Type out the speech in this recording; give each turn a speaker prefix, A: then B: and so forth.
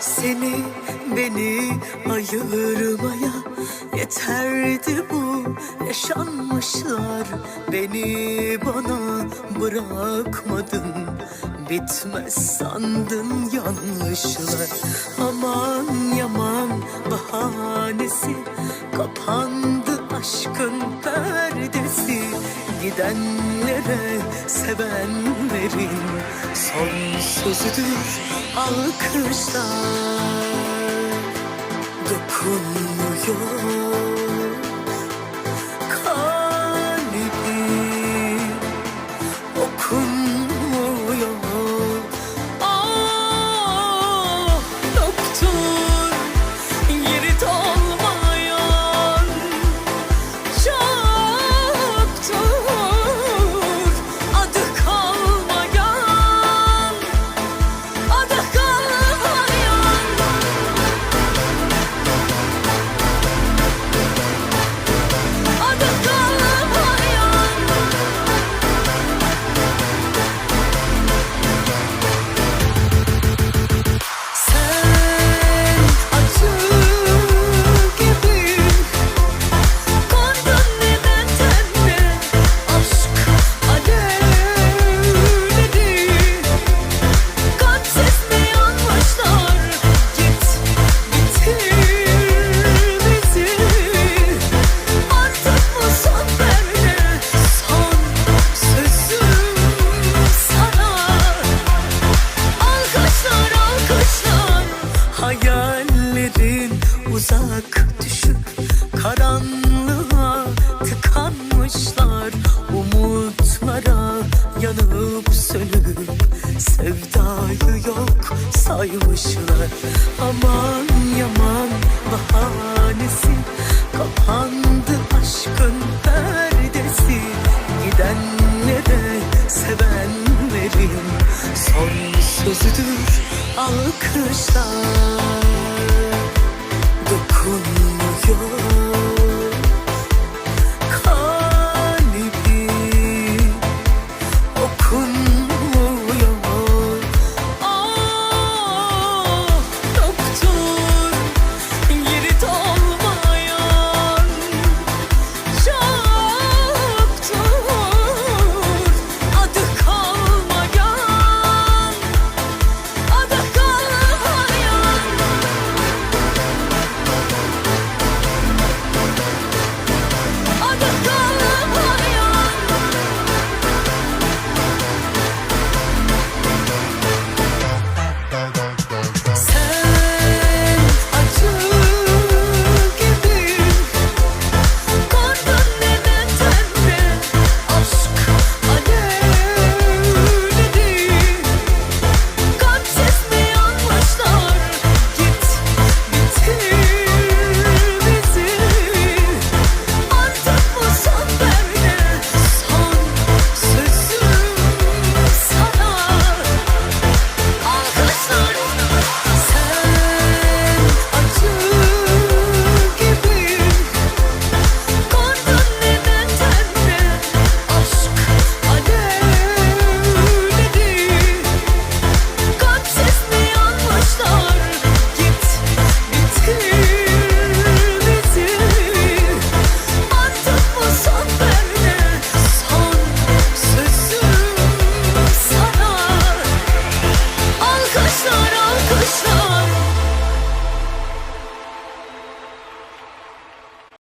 A: Seni beni ayırmaya yeterdi bu yaşanmışlar. Beni bana bırakmadın bitmez sandın yanlışlar. Aman yaman bahanesi kapandı aşkın perdesi Gidenlere sevenlerin son sözüdür alkışlar. Dokunmuyor Hayallerin uzak düşüp Karanlığa tıkanmışlar. Umutlara yanıp sönüp Sevdayı yok saymışlar. Aman yaman bahanesi Kapandı aşkın perdesi. Gidenlere sevenlerin son sözüdür alkışlar